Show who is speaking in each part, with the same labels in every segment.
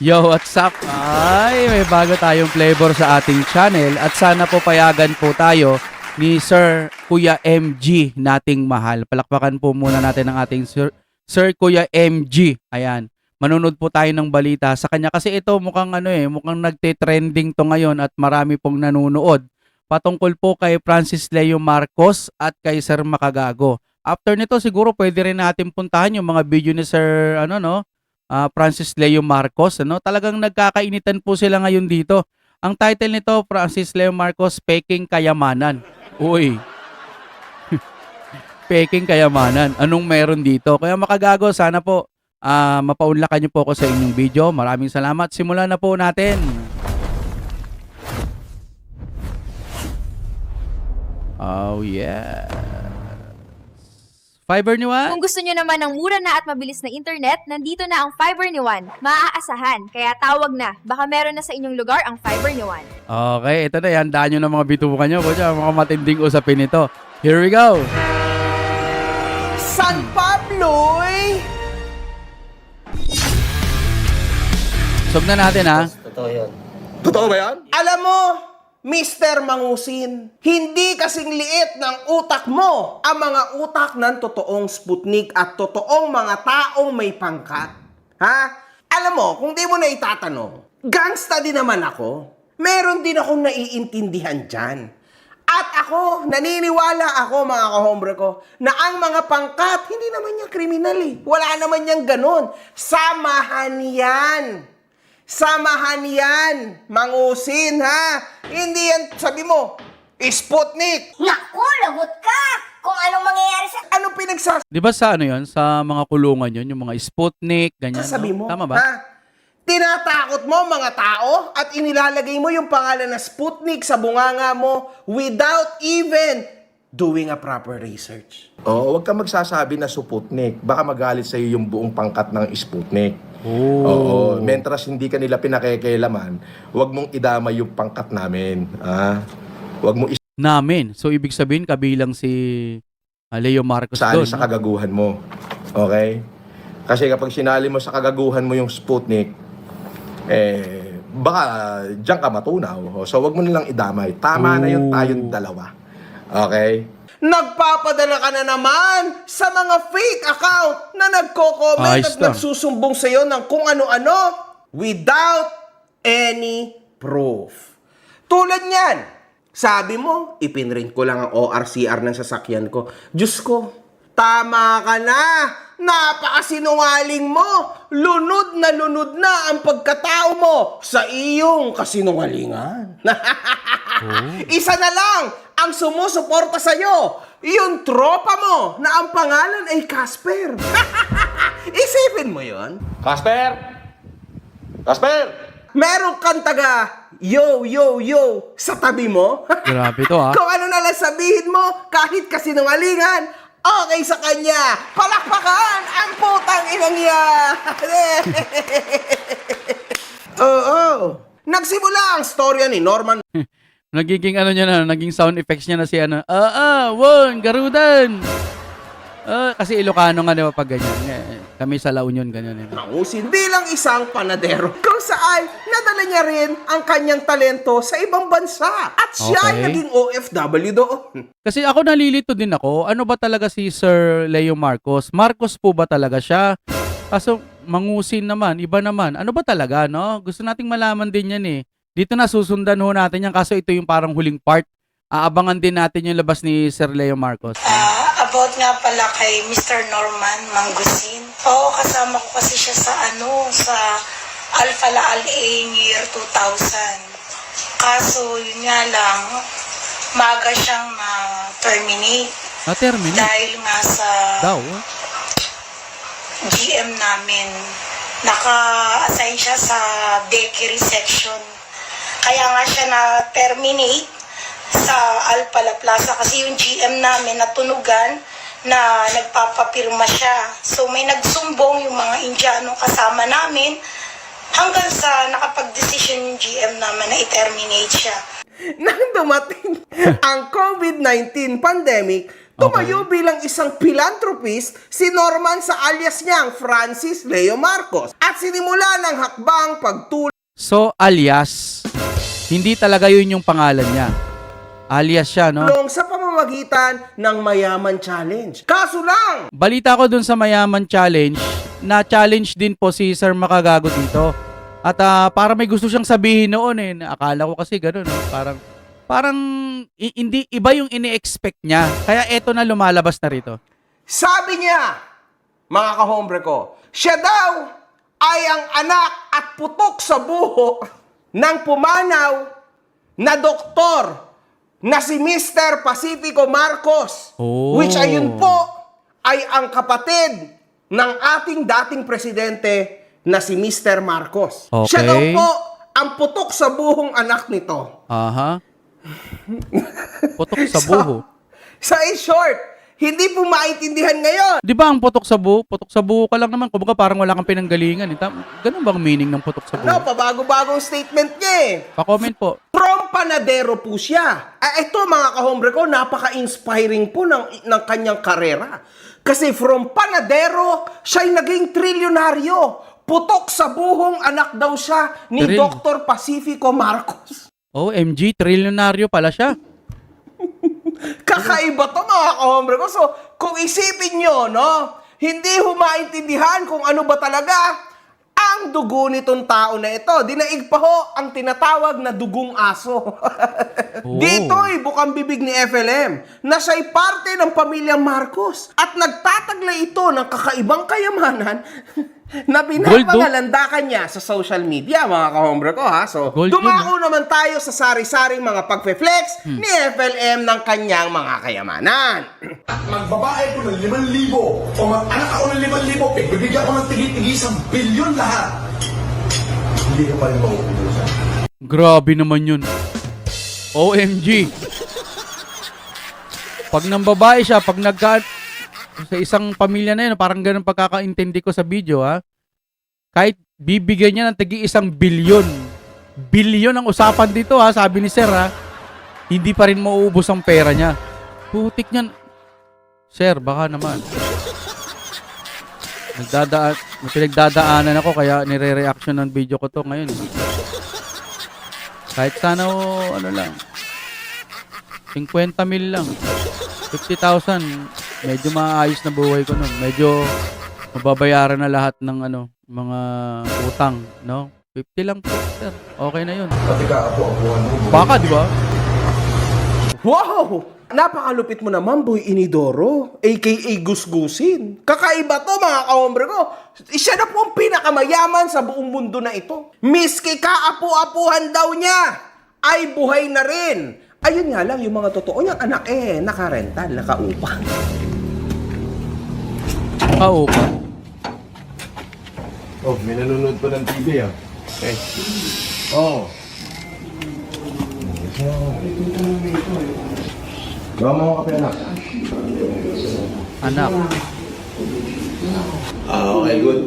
Speaker 1: Yo, what's up? Ay, may bago tayong flavor sa ating channel at sana po payagan po tayo ni Sir Kuya MG nating mahal. Palakpakan po muna natin ang ating Sir, Sir Kuya MG. Ayan. Manunod po tayo ng balita sa kanya kasi ito mukhang ano eh, mukhang nagte-trending to ngayon at marami pong nanonood patungkol po kay Francis Leo Marcos at kay Sir Makagago. After nito siguro pwede rin natin puntahan yung mga video ni Sir ano no, ah, Francis Leo Marcos. Ano? Talagang nagkakainitan po sila ngayon dito. Ang title nito, Francis Leo Marcos, Peking Kayamanan. Uy. Peking Kayamanan. Anong meron dito? Kaya makagago, sana po ah, mapaunlakan niyo po ako sa inyong video. Maraming salamat. Simulan na po natin. Oh yeah. Fiber ni Juan?
Speaker 2: Kung gusto nyo naman ng mura na at mabilis na internet, nandito na ang Fiber ni Juan. Maaasahan, kaya tawag na. Baka meron na sa inyong lugar ang Fiber ni Juan.
Speaker 1: Okay, ito na. Handaan nyo ng mga bitukan nyo. Kutya, mga matinding usapin ito. Here we go.
Speaker 3: San Pablo'y
Speaker 1: Sog na natin ha.
Speaker 4: Totoo yun.
Speaker 5: Totoo ba yan?
Speaker 3: Alam mo, Mr. Mangusin, hindi kasing liit ng utak mo ang mga utak ng totoong Sputnik at totoong mga taong may pangkat. Ha? Alam mo, kung di mo na itatanong, gangsta din naman ako. Meron din akong naiintindihan dyan. At ako, naniniwala ako mga kahombre ko, na ang mga pangkat, hindi naman niya kriminal eh. Wala naman niyang ganon. Samahan yan. Samahan yan, mangusin ha. Hindi yan, sabi mo, Sputnik.
Speaker 6: Naku, lagot ka! Kung anong mangyayari sa...
Speaker 3: Ano pinagsasabi
Speaker 1: Di ba sa ano yon Sa mga kulungan yon Yung mga Sputnik, ganyan. no?
Speaker 3: mo?
Speaker 1: Tama ba?
Speaker 3: Ha? Tinatakot mo mga tao at inilalagay mo yung pangalan na Sputnik sa bunganga mo without even doing a proper research.
Speaker 5: Oo, huwag ka magsasabi na Sputnik. Baka magalit sa'yo yung buong pangkat ng Sputnik.
Speaker 1: Oh.
Speaker 5: Oo, mentras hindi ka nila pinakekailaman, huwag mong idama yung pangkat namin. Ah? Huwag mo
Speaker 1: Namin. So, ibig sabihin, kabilang si ah, Leo Marcos
Speaker 5: isali
Speaker 1: doon.
Speaker 5: sa
Speaker 1: no?
Speaker 5: kagaguhan mo. Okay? Kasi kapag sinali mo sa kagaguhan mo yung Sputnik, eh, baka diyan ka matunaw. So, huwag mo nilang idamay. Tama na yung tayong dalawa. Okay?
Speaker 3: Nagpapadala ka na naman sa mga fake account na nagko-comment
Speaker 1: Ayos
Speaker 3: at
Speaker 1: lang.
Speaker 3: nagsusumbong sa iyo ng kung ano-ano without any proof. Tulad niyan, sabi mo, ipinrint ko lang ang ORCR ng sasakyan ko. Diyos ko, tama ka na! Napakasinungaling mo! Lunod na lunod na ang pagkatao mo sa iyong kasinungalingan. Isa na lang ang sumusuporta sa'yo. Yung tropa mo na ang pangalan ay Casper. Isipin mo yon.
Speaker 5: Casper! Casper!
Speaker 3: Meron kang taga yo, yo, yo sa tabi mo.
Speaker 1: Grabe to ha.
Speaker 3: Kung ano na lang sabihin mo, kahit kasinungalingan, okay sa kanya. Palakpakan ang putang inang yan. Oo. Nagsimula ang storya ni Norman
Speaker 1: Nagiging ano niya na, naging sound effects niya na si ano, ah, ah, won, garudan. Ah, kasi Ilocano nga di ba pag ganyan. Eh, Kami sa La Union, ganyan. Eh.
Speaker 3: Mangusin bilang isang panadero kung saan nadala niya rin ang kanyang talento sa ibang bansa at siya ay
Speaker 1: Okay.
Speaker 3: naging OFW doon.
Speaker 1: Kasi ako nalilito din ako, ano ba talaga si Sir Leo Marcos? Marcos po ba talaga siya? Kaso mangusin naman, iba naman. Ano ba talaga, no? Gusto nating malaman din yan eh. Dito na susundan ho natin yan kaso ito yung parang huling part. Aabangan din natin yung labas ni Sir Leo Marcos.
Speaker 6: Ah, about nga pala kay Mr. Norman Mangusin. Oo, kasama ko kasi siya sa ano, sa Alpha Laal Aing year 2000. Kaso, yun nga lang, maga siyang na-terminate
Speaker 1: Na-terminate
Speaker 6: dahil nga sa
Speaker 1: daw.
Speaker 6: GM namin. Naka-assign siya sa bakery section. Kaya nga siya na-terminate sa Alpala Plaza kasi yung GM namin natunugan na nagpapapirma siya. So may nagsumbong yung mga Indiano kasama namin hanggang sa nakapag-decision yung GM naman na i-terminate siya.
Speaker 3: Nang dumating ang COVID-19 pandemic, Tumayo bilang isang philanthropist si Norman sa alias niyang Francis Leo Marcos at sinimula ng hakbang pagtulong
Speaker 1: So, alias, hindi talaga yun yung pangalan niya. Alias siya, no?
Speaker 3: sa pamamagitan ng Mayaman Challenge. Kaso lang,
Speaker 1: Balita ko dun sa Mayaman Challenge, na challenge din po si Sir Makagago dito. At ah, para may gusto siyang sabihin noon eh. Akala ko kasi gano'n, no? Parang, parang hindi, iba yung ini-expect niya. Kaya eto na lumalabas na rito.
Speaker 3: sabi niya, mga kahombre ko, siya daw ay ang anak at putok sa buho ng pumanaw na doktor na si Mr. Pacifico Marcos.
Speaker 1: Oh.
Speaker 3: Which ayun po ay ang kapatid ng ating dating presidente na si Mr. Marcos. Siya
Speaker 1: Okay.
Speaker 3: daw po ang putok sa buhong anak nito.
Speaker 1: Aha. Putok sa buho.
Speaker 3: Sa in short, hindi po maintindihan ngayon.
Speaker 1: Di ba ang putok sa buho? Putok sa buho ka lang naman. Kumbaga parang wala kang pinanggalingan. Eh. Ganun bang meaning ng putok sa
Speaker 3: No,
Speaker 1: buho?
Speaker 3: pabago-bagong statement niya eh.
Speaker 1: Pa-comment po.
Speaker 3: From panadero po siya. Ah, ito mga kahombre ko, napaka-inspiring po ng, ng kanyang karera. Kasi from panadero, siya'y naging trilyonaryo. Putok sa buhong anak daw siya ni Dr. Pacifico Marcos.
Speaker 1: OMG, trilyonaryo pala siya.
Speaker 3: Kakaiba to mga kahombre ko. So, kung isipin nyo, no, hindi humaintindihan kung ano ba talaga ang dugo nitong tao na ito. Dinaig pa ho ang tinatawag na dugong aso. Dito ay bukang bibig ni FLM na siya'y parte ng pamilya Marcos at nagtataglay ito ng kakaibang kayamanan na pinapangalandakan niya sa social media, mga kahombre ko, ha? So,
Speaker 1: Gold yun,
Speaker 3: dumao naman tayo sa sari-saring mga pagpe-flex ni FLM ng kanyang mga kayamanan.
Speaker 4: magbabae ko ng 5,000 o mag-anak ako ng 5,000, pigbibigyan ko ng tigi-tigisang bilyon lahat. Hindi ka pa rin mauubusan.
Speaker 1: Grabe naman yun. OMG. Pag nang babae siya, pag nagka... Sa isang pamilya na yun, parang ganun pagkakaintindi ko sa video, ha? Kahit bibigyan niya ng tagi isang bilyon. Bilyon ang usapan dito, ha? Sabi ni Sir, ha? Hindi pa rin mauubos ang pera niya. Putik niyan. Sir, baka naman. Nagdadaan, pinagdadaanan ako kaya nire-reaction ng video ko to ngayon. Kahit sana o ano lang. 50 mil lang. 50,000. Medyo maayos na buhay ko nun. Medyo mababayaran na lahat ng ano, mga utang, no? 50 lang po, sir. Okay na yun.
Speaker 4: Pati ka apo, apuan mo.
Speaker 1: Baka, di ba?
Speaker 3: Wow! Napakalupit mo naman, Boy Inidoro, aka Gusgusin. Kakaiba to, mga kahombre ko. Siya na po ang pinakamayaman sa buong mundo na ito. Miski kaapu-apuhan daw niya, ay buhay na rin. Ayun nga lang, yung mga totoo niyang anak eh, nakarental, nakaupa.
Speaker 1: Oo pa.
Speaker 5: Oh, may nanonood pa ng TV ah. Okay. Oh. Gawa mo ako kape anak.
Speaker 1: Anak.
Speaker 5: Ah, okay, good.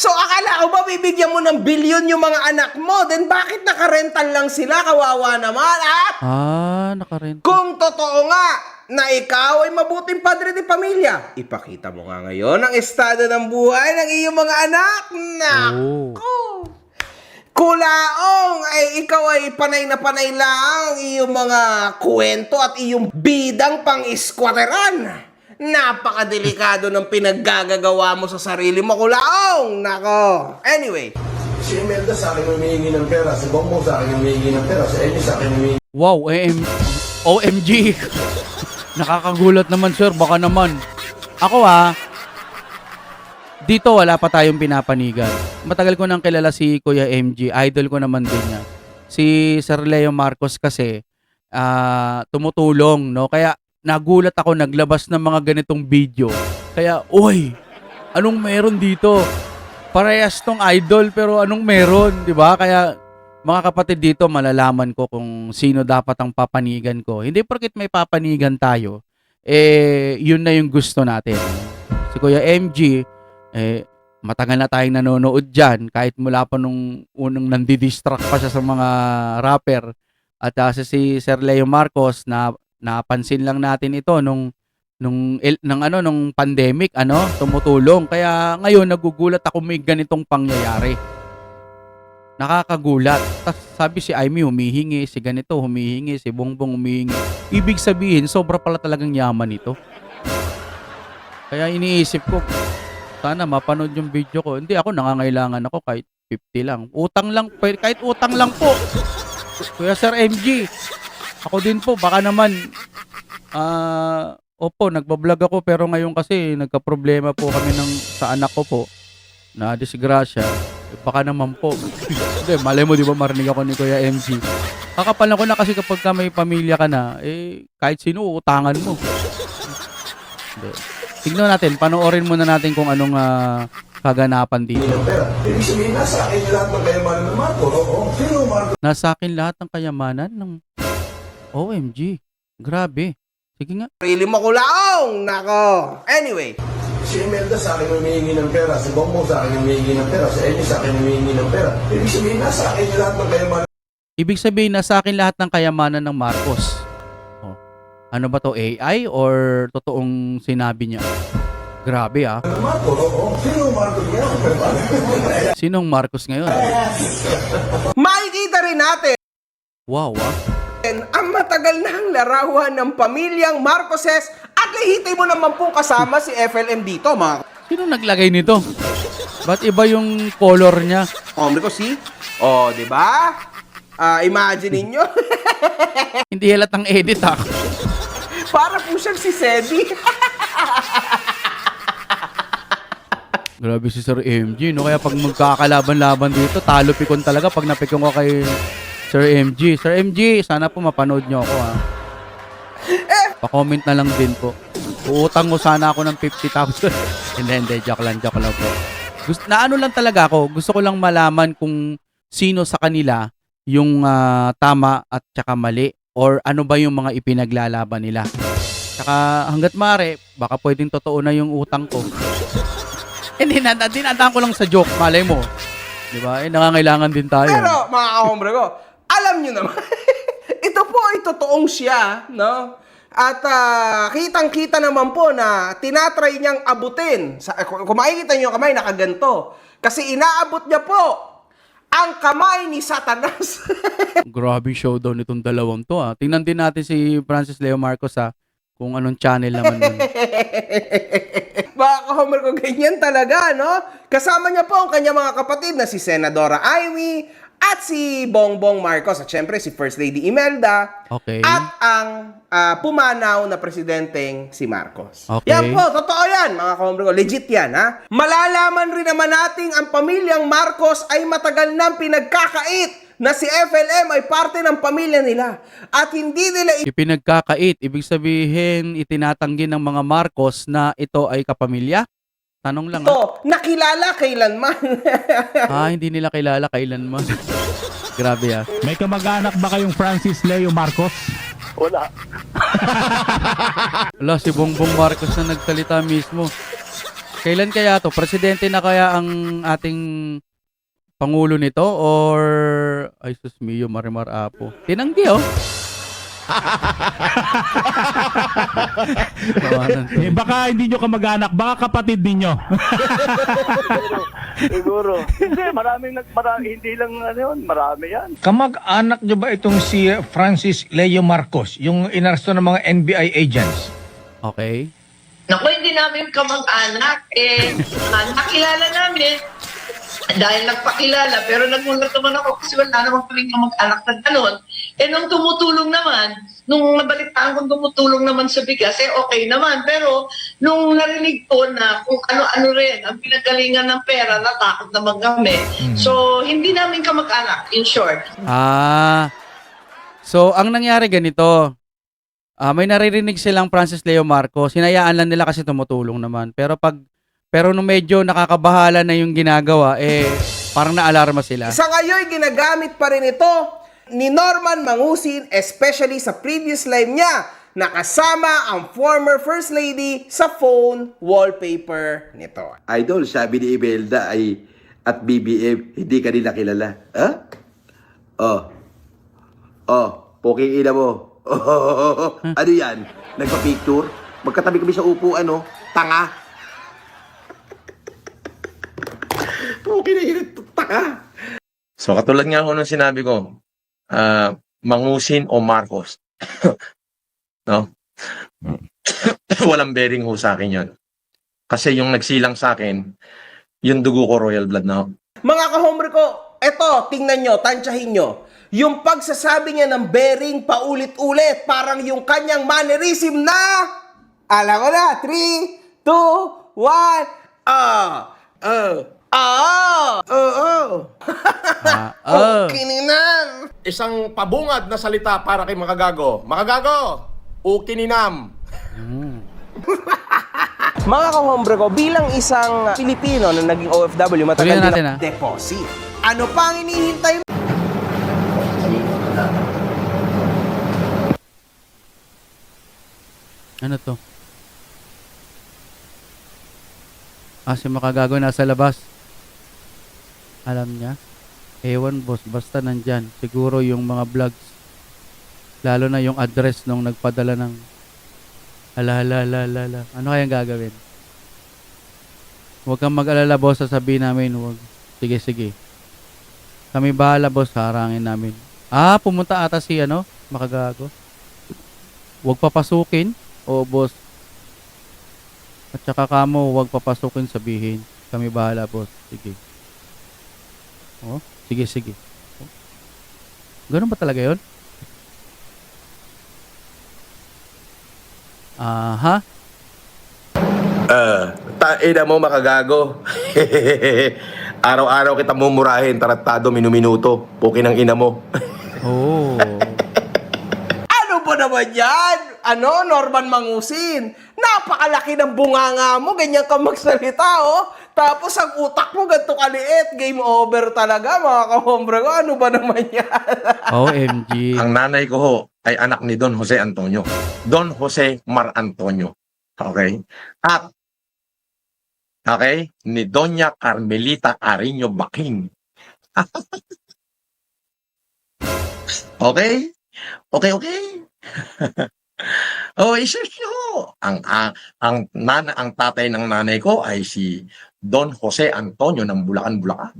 Speaker 3: So akala ko ba bibigyan mo ng bilyon yung mga anak mo? Then bakit nakarental lang sila? Kawawa naman. At
Speaker 1: Ah, nakarent.
Speaker 3: Kung totoo nga na ikaw ay mabuting padre de pamilya, ipakita mo nga ngayon ang estado ng buhay ng iyong mga anak. Naku! Kulaong ay ikaw ay panay na panay lang ang iyong mga kwento at iyong bidang pang-squatteran. Napakadelikado ng pinaggagawa mo sa sarili mo, Kulaong! Nako! Anyway,
Speaker 4: Si Imelda sa akin humihingi ng pera, si Bongbong sa akin humihingi ng pera, si Ellie sa akin humihingi
Speaker 1: Wow, AM, OMG. Nakakagulat naman, sir. Baka naman. Ako ah, dito wala pa tayong pinapanigan. Matagal ko nang kilala si Kuya MG. Idol ko naman din niya. Si Sir Leo Marcos kasi ah, tumutulong, no? Kaya nagulat ako naglabas ng mga ganitong video. Kaya, uy, anong meron dito? Parehas tong idol pero anong meron, 'di ba? Kaya mga kapatid dito, malalaman ko kung sino dapat ang papanigan ko. Hindi porket may papanigan tayo, eh, yun na yung gusto natin. Si Kuya MG, eh, matagal na tayong nanonood dyan, kahit mula pa nung unang nandidistract pa siya sa mga rapper, At si, si Sir Leo Marcos na napansin lang natin ito nung nung il- nung ano nung pandemic ano tumutulong. Kaya ngayon nagugulat ako may ganitong pangyayari. Nakakagulat. Tas sabi si Amy humihingi. Si ganito humihingi. Si Bongbong humihingi. Ibig sabihin sobra pala talagang yaman ito. Kaya iniisip ko sana mapanood yung video ko. Hindi ako nangangailangan ako kahit 50 lang. Utang lang kahit utang lang po. Kuya Sir MG ako din po baka naman ah opo nagbablog ako pero ngayon kasi nagka-problema po kami ng sa anak ko po na disgrasya eh, baka naman po hindi malay mo di ba marinig ako ni Kuya MG kakapalan ko na kasi kapag ka may pamilya ka na eh kahit sino utangan mo hindi. tignan natin panoorin muna natin kung anong ah, kaganapan dito.
Speaker 4: Ibig sabihin, nasa akin lahat ng kayamanan ng Marco. Oo. Yung Marco?
Speaker 1: nasa akin lahat ng kayamanan ng OMG grabe sige nga
Speaker 3: Sarili mo kulaong! Nako! Anyway,
Speaker 4: Si Imelda sa akin humihingi ng pera. Si Bongbong sa akin humihingi ng pera. Si Amy sa akin humihingi ng pera. Ibig sabihin, nasa akin yung lahat ng kayamanan
Speaker 1: Ibig sabihin na sa akin lahat ng kayamanan ng Marcos. Oh. Ano ba to AI or totoong sinabi niya? Grabe ah.
Speaker 4: ng Marco. Oo. Sino yung Marco niya?
Speaker 1: Sinong Marcos ngayon?
Speaker 3: makikita rin natin
Speaker 1: Wow ah.
Speaker 3: Matagal na ang larawan ng pamilyang Marcoses at lahitin mo naman pong kasama si FLM dito, mga
Speaker 1: Sino naglagay nito? Ba't iba yung color niya?
Speaker 3: Hombre ko, see? Oh, di ba? Ah, imagine ninyo.
Speaker 1: Hindi halatang edit ah.
Speaker 3: Para po siyang si Sedi.
Speaker 1: Grabe si Sir MG, no? Kaya pag magkakalaban-laban dito, talo pikon talaga pag napikon ko kay Sir MG. Sir MG, sana po mapanood nyo ako, ha? Pa-comment na lang din po. Uutang mo sana ako ng 50,000. hindi, hindi. Joke lang, joke lang po. Gusto, na ano lang talaga ako, gusto ko lang malaman kung sino sa kanila yung ah, tama at tsaka mali or ano ba yung mga ipinaglalaban nila. Tsaka hanggat mare, baka pwedeng totoo na yung utang ko. Hindi, na, dinadaan ko lang sa joke, malay mo. Di ba? Eh, nangangailangan din tayo.
Speaker 3: Pero, mga kahombre ko, alam nyo naman, ito po ay totoong siya, no? At ah, kitang-kita naman po na tinatry niyang abutin. Sa, kung makikita niyo yung kamay, nakaganto. Kasi inaabot niya po ang kamay ni Satanas.
Speaker 1: Grabe showdown itong dalawang to ah. Tingnan din natin si Francis Leo Marcos ah, kung anong channel naman nun.
Speaker 3: Mga ka-homer ko, ganyan talaga, no? Kasama niya po ang kanyang mga kapatid na si Senadora Ivy at si Bongbong Marcos at syempre si First Lady Imelda
Speaker 1: Okay.
Speaker 3: at ang ah, pumanaw na presidenteng si Marcos.
Speaker 1: Okay.
Speaker 3: Yan po, totoo yan, mga ka-homer ko. Legit yan, ha? Malalaman rin naman nating ang pamilyang Marcos ay matagal nang pinagkakait na si FLM ay parte ng pamilya nila at hindi nila
Speaker 1: Ipinagkakait, ibig sabihin itinatanggi ng mga Marcos na ito ay kapamilya? Tanong lang ah.
Speaker 3: ito nakilala kailanman.
Speaker 1: Ah, hindi nila kilala kailanman. Grabe ah.
Speaker 7: May kamag-anak ba kayong Francis Leo Marcos?
Speaker 1: Wala, si Bongbong Marcos na nagsalita mismo. Kailan kaya to? Presidente na kaya ang ating pangulo nito or ay sus mio marimar apo. Tinanggi oh.
Speaker 7: Eh, baka hindi nyo kamag-anak, baka kapatid ninyo.
Speaker 8: Siguro. Hindi, maraming nag, marami, hindi lang ano yun, marami yan.
Speaker 9: Kamag-anak nyo ba itong si Francis Leo Marcos, yung inaresto ng mga NBI agents?
Speaker 1: Okay.
Speaker 10: Naku, hindi namin kamag-anak. Eh, nakilala namin dahil nagpakilala. Pero nagulat naman ako kasi wala naman kaming kamag-anak na gano'n. Eh, nung tumutulong naman, nung nabalitaan kong tumutulong naman sa bigas, eh okay naman. Pero nung narinig ko na kung ano-ano rin ang pinagalingan ng pera, natakot naman kami. So, hindi namin kamag-anak, in short.
Speaker 1: Ah. So, ang nangyari ganito. Ah, may naririnig silang Francis Leo Marcos. Hinayaan lang nila kasi tumutulong naman. Pero pag pero nung medyo nakakabahala na yung ginagawa, eh parang naalarma sila.
Speaker 3: Sa ngayon, ginagamit pa rin ito ni Norman Mangusin, especially sa previous live niya, nakasama ang former First Lady sa phone wallpaper nito.
Speaker 11: Idol, sabi ni Imelda ay at BBM, hindi ka nila kilala. Ha? Oh. Oh. Poking ina mo. ano yan? Nagpa-picture? Magkatabi kami sa upuan, no? Tanga. Na ina, tanga.
Speaker 5: So katulad nga ako nung sinabi ko, ah, Mangusin o Marcos. no? Walang bearing ho sa akin yun. Kasi yung nagsilang sa akin, yung dugo ko royal blood na ho.
Speaker 3: Mga kahombre ko, eto, tingnan nyo, tansyahin nyo. Yung pagsasabi niya ng bearing paulit-ulit, parang yung kanyang mannerism na... Alam ko na, 3, 2, 1, ah, ah, ah, oh, oh.
Speaker 1: Ah, oh.
Speaker 3: Kininan.
Speaker 5: Isang pabungad na salita para kay Makagago. Makagago! Ukininam!
Speaker 3: Mga kahombre ko, bilang isang Pilipino na naging OFW, matagal
Speaker 1: Tuloy na
Speaker 3: din
Speaker 1: natin, ah.
Speaker 3: deposit. Ano pa ang inihintay mo?
Speaker 1: Ano to? Ah, si Makagago nasa labas. Alam niya? Ewan boss, basta nandyan. Siguro yung mga vlogs. Lalo na yung address nung nagpadala ng ala ala ala ala, ala. Ano kayang gagawin? Huwag kang mag-alala boss, sasabihin namin. Huwag. Sige, sige. Kami bahala boss, harangin namin. Ah, pumunta ata si ano, Makagago. Huwag papasukin. Oo, boss. At saka kamo, huwag papasukin sabihin. Kami bahala, boss. Sige. Oh, sige, sige. Oh. Ganun ba talaga yon? Aha.
Speaker 5: Uh, ina mo makagago. Araw-araw kita mumurahin, tarattado, minuminuto. Pukin ang ina mo.
Speaker 1: Oh.
Speaker 3: Ano ba naman yan? Ano, Norman Mangusin? Napakalaki ng bunganga mo, ganyan ka magsalita, oh. Tapos ang utak mo ganito kaliit, game over talaga, mga kahombre ko. Ano ba naman yan?
Speaker 1: OMG.
Speaker 5: ang nanay ko ho ay anak ni Don Jose Antonio. Don Jose Mar Antonio. Okay? At Okay? Ni Doña Carmelita Ariño Baking. okay? Okay, okay. oh, i-search nyo. Ang, ang, ang, nana, ang tatay ng nanay ko ay si Don Jose Antonio ng Bulacan, Bulacan.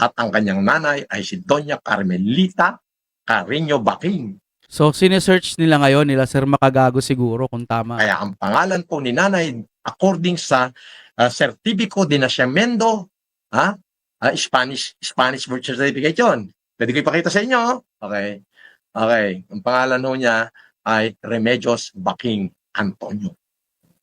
Speaker 5: At ang kanyang nanay ay si Doña Carmelita Carreño Baking.
Speaker 1: So, sinesearch nila ngayon nila Sir Makagago siguro kung tama.
Speaker 5: Kaya ang pangalan po ni nanay according sa uh, Certifico de Nacimiento, ha? Ah, Spanish Spanish birth certificate 'yon. Pwede ko ipakita sa inyo. Okay. Okay. Ang pangalan ho niya ay Remedios Baking Antonio.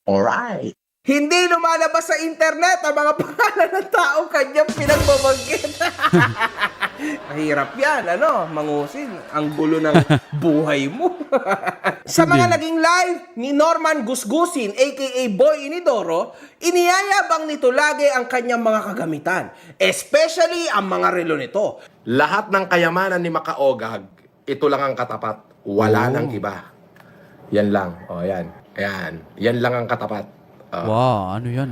Speaker 5: Alright.
Speaker 3: Hindi lumalabas sa internet ang mga pangalan ng taong kanyang pinagbabanggit. Mahirap yan, ano, mangusin. Ang gulo ng buhay mo. sa mga naging live ni Norman Gusgusin, aka Boy Inidoro, iniyayabang nito lagi ang kanyang mga kagamitan. Especially ang mga relo nito.
Speaker 5: Lahat ng kayamanan ni Makaogag, ito lang ang katapat. Wala nang iba. Yan lang. O, yan. Yan. Yan lang ang katapat. Ah,
Speaker 1: Wow, ano yan?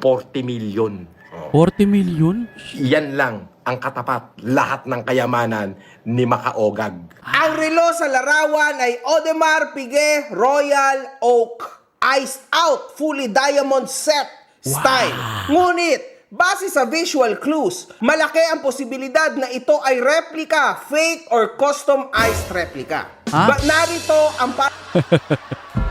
Speaker 5: 40 million. O.
Speaker 1: 40 million?
Speaker 5: Yan lang ang katapat. Lahat ng kayamanan ni Makaogag.
Speaker 3: Ang relo sa larawan ay Audemars Piguet Royal Oak Iced Out Fully Diamond Set Style. Ngunit, base sa visual clues, malaki ang posibilidad na ito ay replica, fake, or custom-ized replica.
Speaker 1: Ha?
Speaker 3: Ba- narito ang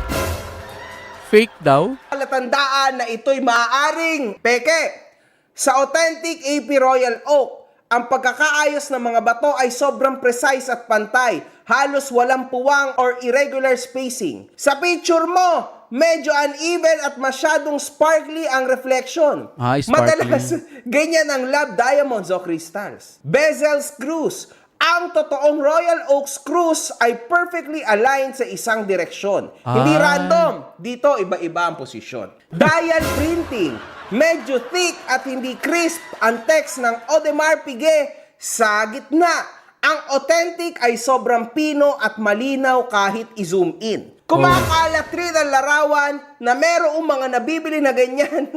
Speaker 1: Fake daw?
Speaker 3: palatandaan na ito'y maaaring peke. Sa authentic AP Royal Oak, ang pagkakaayos ng mga bato ay sobrang precise at pantay, halos walang puwang or irregular spacing. Sa picture mo, medyo uneven at masyadong sparkly ang reflection.
Speaker 1: Ah, sparkly.
Speaker 3: Madalas, ganyan ang lab diamonds o crystals. Bezel screws. Ang totoong Royal Oak screws ay perfectly aligned sa isang direksyon. Hindi
Speaker 1: Ah.
Speaker 3: random. Dito, iba-iba ang posisyon. Dial printing. Medyo thick at hindi crisp ang text ng Audemars Piguet sa gitna. Ang authentic ay sobrang pino at malinaw kahit i-zoom in. Kumakalat rin ang larawan na merong mga nabibili na ganyan.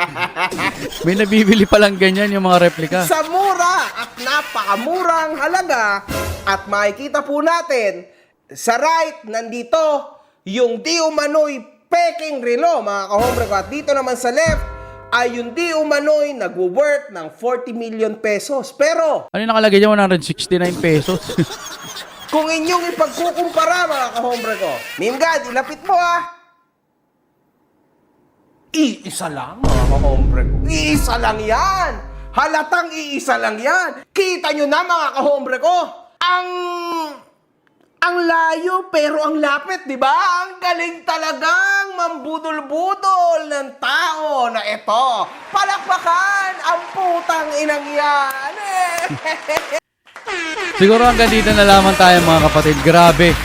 Speaker 1: May nabibili palang ganyan yung mga replika.
Speaker 3: sa mura at napakamurang halaga at makikita po natin sa right nandito yung di umano'y peking relo mga kahombre ko at dito naman sa left ay yung di umano'y nagwo-worth ng 40 million pesos pero
Speaker 1: Ano yung nakalagay dyan? 169 pesos.
Speaker 3: kung inyong ipagkukumpara mga kahombre ko Mimgad, ilapit mo ah Iisa lang mga kahombre ko Iisa lang yan Halatang iisa lang yan Kita nyo na mga kahombre ko Ang ang layo pero ang lapit, di ba? Ang galing talagang mambudol-budol ng tao na ito. Palakpakan ang putang inang yan.
Speaker 1: Siguro hanggang dito na lamang tayo mga kapatid. Grabe.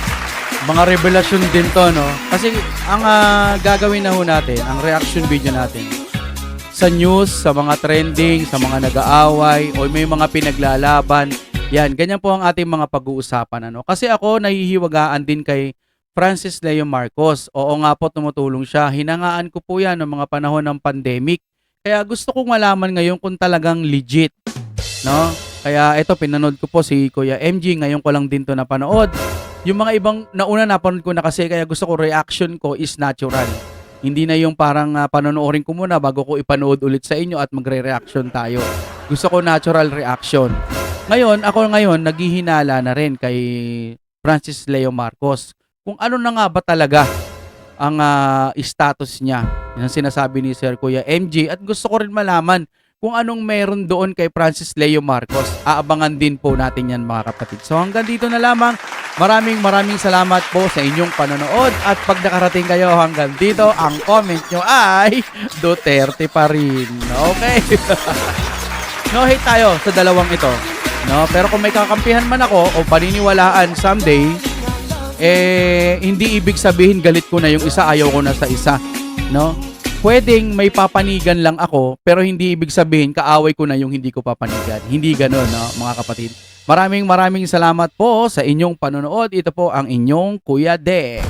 Speaker 1: Mga revelasyon din to, no? Kasi ang ah, gagawin na ho natin, ang reaction video natin, sa news, sa mga trending, sa mga nag-aaway, o may mga pinaglalaban, yan, ganyan po ang ating mga pag-uusapan. Ano? Kasi ako, nahihiwagaan din kay Francis Leo Marcos. Oo nga po, tumutulong siya. Hinangaan ko po yan ng mga panahon ng pandemic. Kaya gusto kong malaman ngayon kung talagang legit. No? Kaya ito, pinanood ko po si Kuya MG. Ngayon ko lang din to napanood. Yung mga ibang nauna napanood ko na kasi kaya gusto ko reaction ko is natural. Hindi na yung parang uh, panonoorin ko muna bago ko ipanood ulit sa inyo at magre-reaction tayo. Gusto ko natural reaction. Ngayon, ako ngayon naghihinala na rin kay Francis Leo Marcos. Kung ano na nga ba talaga ang ah, status niya. Yan sinasabi ni Sir Kuya MG at gusto ko rin malaman kung anong meron doon kay Francis Leo Marcos. Aabangan din po natin yan mga kapatid. So hanggang dito na lamang. Maraming maraming salamat po sa inyong panonood at pag nakarating kayo hanggang dito, ang comment nyo ay Duterte pa rin. Okay? no hate tayo sa dalawang ito. No, pero kung may kakampihan man ako o paniniwalaan someday, eh hindi ibig sabihin galit ko na yung isa, ayaw ko na sa isa, no? Pwedeng may papanigan lang ako, pero hindi ibig sabihin kaaway ko na yung hindi ko papanigan. Hindi ganoon, no, mga kapatid. Maraming maraming salamat po sa inyong panonood. Ito po ang inyong Kuya De.